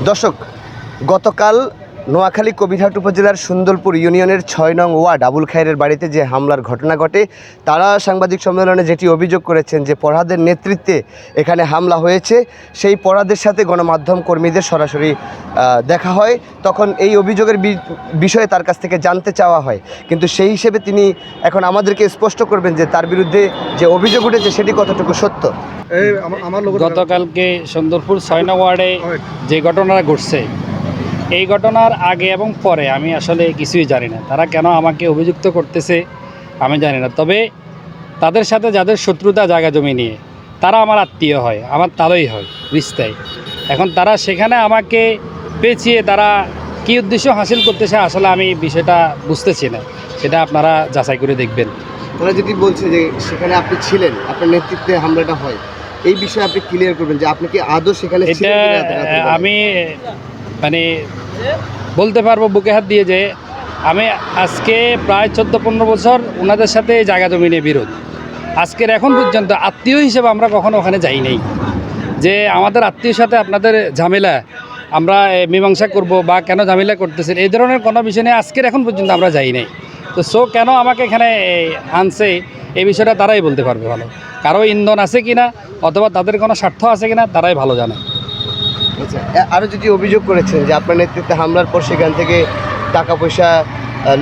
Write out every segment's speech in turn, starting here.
দর্শক গতকাল নোয়াখালী কবিরহাট উপজেলার সুন্দরপুর ইউনিয়নের ছয় নং ওয়ার্ড আবুল খায়ের বাড়িতে যে হামলার ঘটনা ঘটে তারা সাংবাদিক সম্মেলনে যেটি অভিযোগ করেছেন যে পড়াদের নেতৃত্বে এখানে হামলা হয়েছে সেই পড়াদের সাথে গণমাধ্যম কর্মীদের সরাসরি দেখা হয়। তখন এই অভিযোগের বি- বিষয়ে তার কাছ থেকে জানতে চাওয়া হয়। কিন্তু সেই হিসেবে তিনি এখন আমাদেরকে স্পষ্ট করবেন যে তার বিরুদ্ধে যে অভিযোগ উঠেছে সেটি কতটুকু সত্য? গতকালকে সুন্দরপুর ছয় নং ওয়ার্ডে যে ঘটনাটা ঘটছে এই ঘটনার আগে এবং পরে আমি আসলে কিছুই জানি না। তারা কেন আমাকে অভিযুক্ত করতেছে আমি জানি না। তবে তাদের সাথে যাদের শত্রুতা জায়গা জমি নিয়ে তারা আমার আত্মীয় হয় আমার তারই হয় রিস্তায় এখন তারা সেখানে আমাকে পেঁচিয়ে তারা কী উদ্দেশ্য হাসিল করতেছে আসলে আমি বিষয়টা বুঝতেছি না। সেটা আপনারা যাচাই করে দেখবেন। তারা যদি বলছে যে সেখানে আপনি ছিলেন আপনার নেতৃত্বে হামলাটা হয় এই বিষয়ে আপনি ক্লিয়ার করবেন যে আপনি কি আদৌ সেখানে? আমি মানে বলতে পারব বুকে হাত দিয়ে যে আমি আজকে প্রায় চোদ্দ পনেরো বছর ওনাদের সাথে জায়গা জমি নিয়ে বিরোধ। আজকের এখন পর্যন্ত আত্মীয় হিসেবে আমরা কখনো ওখানে যাই নাই। যে আমাদের আত্মীয়ের সাথে আপনাদের ঝামেলা, আমরা মীমাংসা করব বা কেন ঝামেলা করতেছেন, এই ধরনের কোনো বিষয় নিয়ে আজকের এখন পর্যন্ত আমরা যাই নাই। তো সো কেন আমাকে এখানে আনছে এই বিষয়টা তারাই বলতে পারবে ভালো। কারও ইন্ধন আছে কিনা, অথবা তাদের কোনো স্বার্থ আছে কিনা, তারাই ভালো জানে। আচ্ছা এ- আরও যদি অভিযোগ করেছেন যে আপনার নেতৃত্বে হামলার পর সেখান থেকে টাকা পয়সা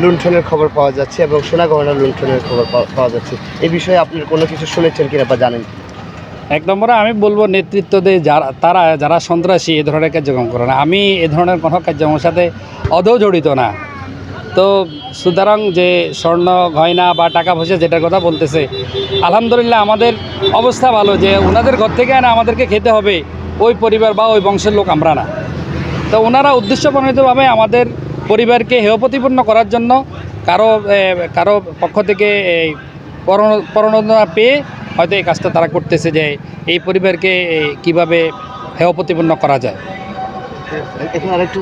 লুণ্ঠনের খবর পাওয়া যাচ্ছে এবং সোনা গহনা লুণ্ঠনের খবর পাওয়া- যাচ্ছে, এ বিষয়ে আপনার কোনো কিছু শুনেছেন কিনা বা জানেন এক নম্বরে আমি বলব নেতৃত্ব দিয়ে যারা, তারা, যারা সন্ত্রাসী এ ধরনের কার্যক্রম করে না। আমি এ ধরনের কোনো কার্যক্রমের সাথে অদৌ জড়িত না। তো সুতরাং যে স্বর্ণ, গয়না বা টাকা পয়সা যেটার কথা বলতেছে, আলহামদুলিল্লাহ আমাদের অবস্থা ভালো যে ওনাদের ঘর থেকে না আমাদেরকে খেতে হবে। ওই পরিবার বা ওই বংশের লোক আমরা না। তো ওনারা উদ্দেশ্য প্রণীতভাবে আমাদের পরিবারকে হেয় প্রতিপন্ন করার জন্য কারও কারও পক্ষ থেকে এই পরণ- প্রণোদনা পেয়ে হয়তো এই কাজটা তারা করতেছে যে এই পরিবারকে কীভাবে হেয় প্রতিপন্ন করা যায়। এখানে আরেকটু